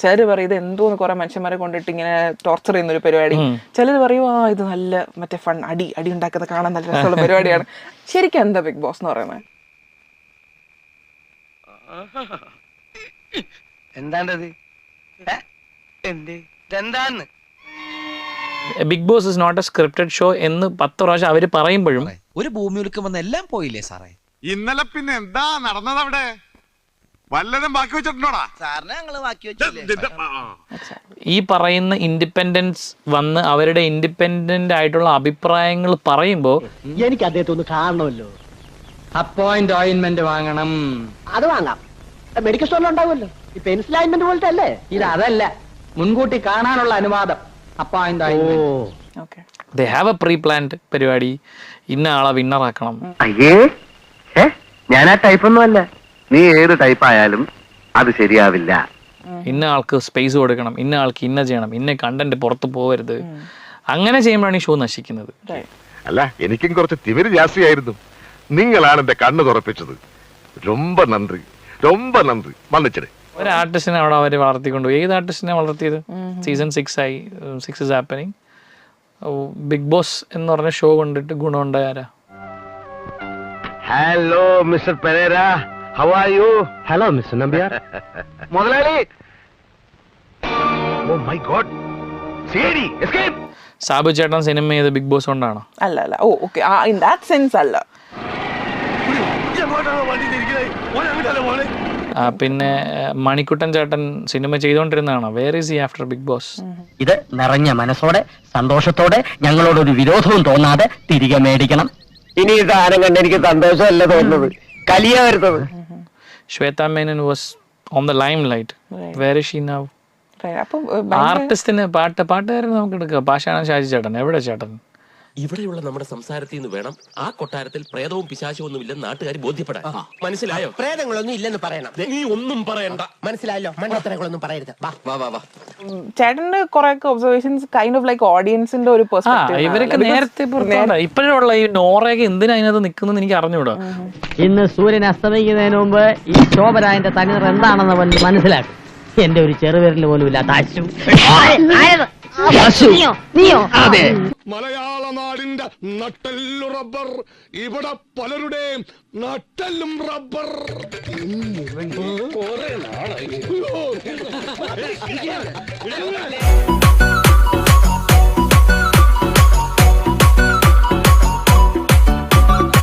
ചിലർ പറയും ഇത് എന്തോന്ന് കുറെ മനുഷ്യന്മാരെ കൊണ്ടിട്ട് ഇങ്ങനെ ടോർച്ചർ ചെയ്യുന്ന ഒരു പരിപാടി ചിലർ പറയും ആ ഇത് നല്ല മറ്റേ ഫൺ അടി അടി ഉണ്ടാക്കുന്ന കാണാൻ നല്ല രസമുള്ള പരിപാടിയാണ്. ശരിക്കും എന്താ ബിഗ് ബോസ് എന്ന് പറയുന്നത്? എന്താണ്ടത്? Bigg Boss is not a scripted show എന്ന് പത്ത് പ്രാവശ്യം അവർ പറയുമ്പോഴും ഒരു ഭൂമി ഉലുക്കം വന്ന് എല്ലാം പോയില്ലേ സാറേ? ഇന്നലെ പിന്നെ എന്താ നടന്നത് അവിടെ? വല്ലതും ബാക്കി വെച്ചിട്ടുണ്ടോടാ? സാറിനെ ഞങ്ങൾ ബാക്കി വെച്ചില്ലേ? ഈ പറയുന്ന ഇൻഡിപെൻഡൻസ് വന്ന് അവരുടെ ഇൻഡിപെൻഡന്റ് ആയിട്ടുള്ള അഭിപ്രായങ്ങൾ പറയുമ്പോൾ എനിക്ക് അദ്ദേഹത്തെ ഒന്ന് കാണണമല്ലോ. അപ്പോയിന്റ് ഓയിന്റ്മെന്റ് വാങ്ങണം. അത് വാങ്ങാം. മെഡിക്കൽ സ്റ്റോറിൽ ഉണ്ടാവുമല്ലോ. ഈ പെൻസിൽ ഓയിന്റ്മെന്റ് പോലത്തെ അല്ലേ? ഇത് അതല്ല. മുൻകൂട്ടി കാണാനുള്ള അനുവാദം. Appoint ointment they have a pre planned പരിപാടി. ഇന്ന ആളെ വിന്നറാക്കണം അയ്യേ. ഞാൻ ആ ടൈപ്പ് ഒന്നും അല്ല. നീ ഏത് ടൈപ്പ് ആയാലും അത് ശരിയാവില്ല ഇന്ന ആൾക്ക് സ്പേസ് കൊടുക്കണം ഇന്ന ആൾക്ക് ഇന്ന ചെയ്യണം ഇന്ന കണ്ടന്റ് പുറത്ത് പോകരുത് അങ്ങനെ ചെയ്യുമ്പോഴാണ് ഈ ഷോ നശിക്കുന്നത് അല്ല എനിക്കും കുറച്ച് തിമിര് ജാസ്തിയായിരുന്നു നിങ്ങളാണ് എന്റെ കണ്ണ് തുറപ്പിച്ചത് ரொம்ப നന്ദി ரொம்ப നന്ദി വന്നിച്ചിട് ഒരു ആർട്ടിസ്റ്റിനെ അവിടെ അവർ വളർത്തിക്കൊണ്ടു ഏത് ആർട്ടിസ്റ്റിനെ വളർത്തിയത് സീസൺ സിക്സ് ആയി six is happening Big Boss എന്ന് പറഞ്ഞ ഷോ കൊണ്ടിട്ട് ഗുണമുണ്ടായ ആരാ hello mister Pereira how are you hello mister Nambiar മുതലാളി! ഓ മൈ ഗോഡ് ശരി എസ്കേപ്പ് സാബു ചേട്ടൻ സിനിമ ചെയ്ത് ബിഗ് ബോസ് കൊണ്ടാണോ? അല്ല അല്ല oh okay ah in that sense അല്ല പിന്നെ മണിക്കുട്ടൻ ചേട്ടൻ സിനിമ ചെയ്തുകൊണ്ടിരുന്നതാണോ വേർ ഈസ് ഈ ആഫ്റ്റർ ബിഗ് ബോസ് ഇത് നിറഞ്ഞ മനസ്സോടെ സന്തോഷത്തോടെ ഞങ്ങളോട് ഒരു വിരോധവും തോന്നാതെ തിരികെ മേടിക്കണം. ഇനി ഈ സാധനം കണ്ട് എനിക്ക് സന്തോഷമല്ല തോന്നുന്നത്? കലിയ വരുന്നത്. Shweta Menon was on the limelight is she now ആർട്ടിസ്റ്റിന് പാട്ട് പാട്ടുകാരൻ നമുക്ക് എടുക്കാം. പാഷാണം ഷാജി ചേട്ടൻ. എവിടെ ചേട്ടൻ? ഇവിടെയുള്ള നമ്മുടെ സംസാരത്തിൽ നിന്ന് വേണം ആ കൊട്ടാരത്തിൽ പ്രേതവും പിശാചവും ഒന്നും ഇല്ലെന്ന് നാട്ടുകാർ ബോധ്യപ്പെടാൻ. മനസ്സിലായോ? പ്രേതങ്ങളൊന്നും ഇല്ലെന്ന് പറയണം. നീ ഒന്നും പറയണ്ട. മനസ്സിലായല്ലോ? മണ്ടത്തരങ്ങളൊന്നും പറയരുത്. വാ. വാ വാ വാ. ചേട്ടന്റെ കുറെ ഒബ്സർവേഷൻസ് കൈൻഡ് ഓഫ് ലൈക്ക് ഓഡിയൻസിന്റെ ഒരു ഇവരൊക്കെ നേരത്തെ ഇപ്പോഴുള്ള ഈ നോറയൊക്കെ എന്തിനാ അതിനകത്ത് നിൽക്കുന്നത് എനിക്ക് അറിഞ്ഞൂടാ ഇന്ന് സൂര്യൻ അസ്തമിക്കുന്നതിന് മുമ്പ് ഈ ശോഭരായന്റെ തനിർ എന്താണെന്ന് മനസ്സിലാക്കും. എന്റെ ഒരു ചെറുവിരൽ പോലും ഇല്ലാത്ത അശു അതെ. മലയാള നാടിന്റെ നട്ടെല്ലു റബ്ബർ ഇവിടെ പലരുടെയും നട്ടെല്ലും റബ്ബർ. കുറെ നാളായി.